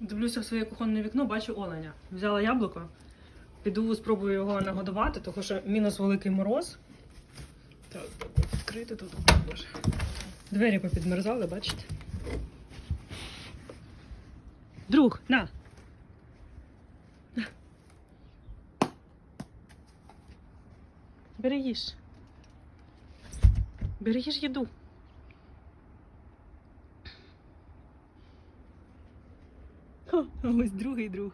Дивлюся в своє кухонне вікно, бачу оленя. Взяла яблуко, піду спробую його нагодувати, тому що мінус великий мороз. Так, відкрити тут. Боже. Двері попідмерзали, бачите? Друг, на! Бери їж. Бери їж їду. Ха, ось другий друг.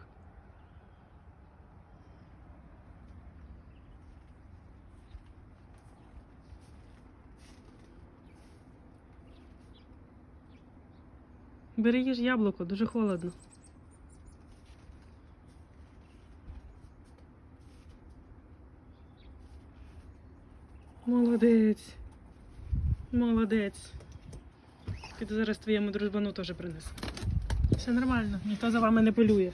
Бери їж яблуко, дуже холодно. Молодець. Молодець. Піду зараз твоєму дружбану теж принесу. Все нормально, ніхто за вами не полює.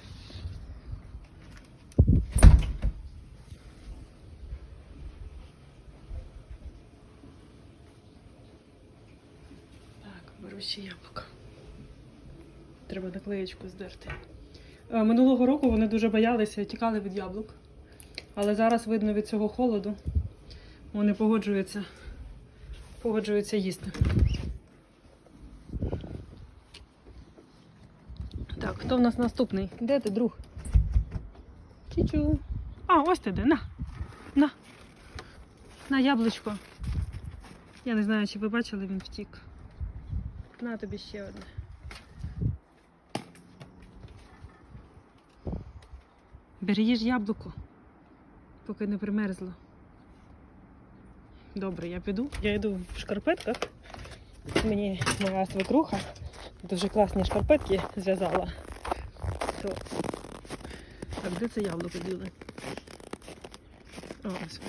Так, беру ще яблуко. Треба наклеєчку здерти. Е, Минулого року вони дуже боялися тікали від яблук. Але зараз видно від цього холоду. Вони погоджуються, погоджуються їсти. Так, хто в нас наступний? Де ти, друг? Чічу. А, ось ти де. На. На. На яблучко. Я не знаю, чи ви бачили, він втік. На тобі ще одне. Бери їж яблуко, поки не примерзло. Добре, я піду. Я йду в шкарпетках. Мені моя свекруха дуже класні шкарпетки зв'язала. Так, де це яблуко ось.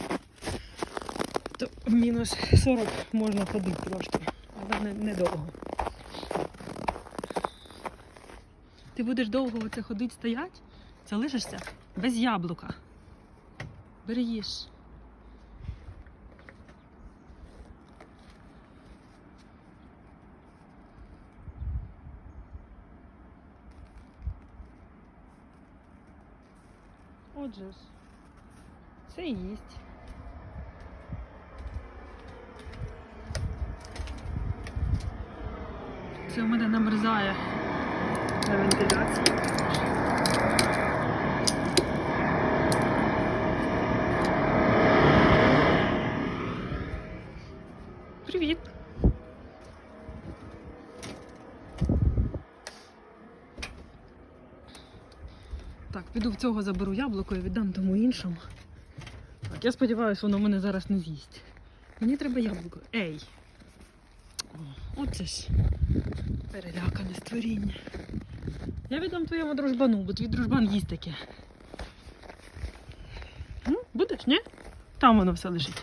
То в мінус 40 можна ходити трошки, але не, недовго. Ти будеш довго оце ходити стоять, залишишся без яблука. Бери їж. Отже ж, це і їсть. Це у мене намерзає на вентиляції. Так, піду в цього заберу яблуко і віддам тому іншому. Так, я сподіваюся, воно мене зараз не з'їсть. Мені треба яблуко. Ей! О, Оце ж перелякане створіння. Я віддам твоєму дружбану, бо твій дружбан їсть таке. Ну, будеш, ні? Там воно все лежить.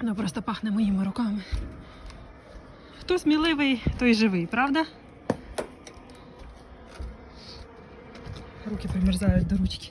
Воно просто пахне моїми руками. Хто сміливий, той живий, правда? Руки примерзають до ручки.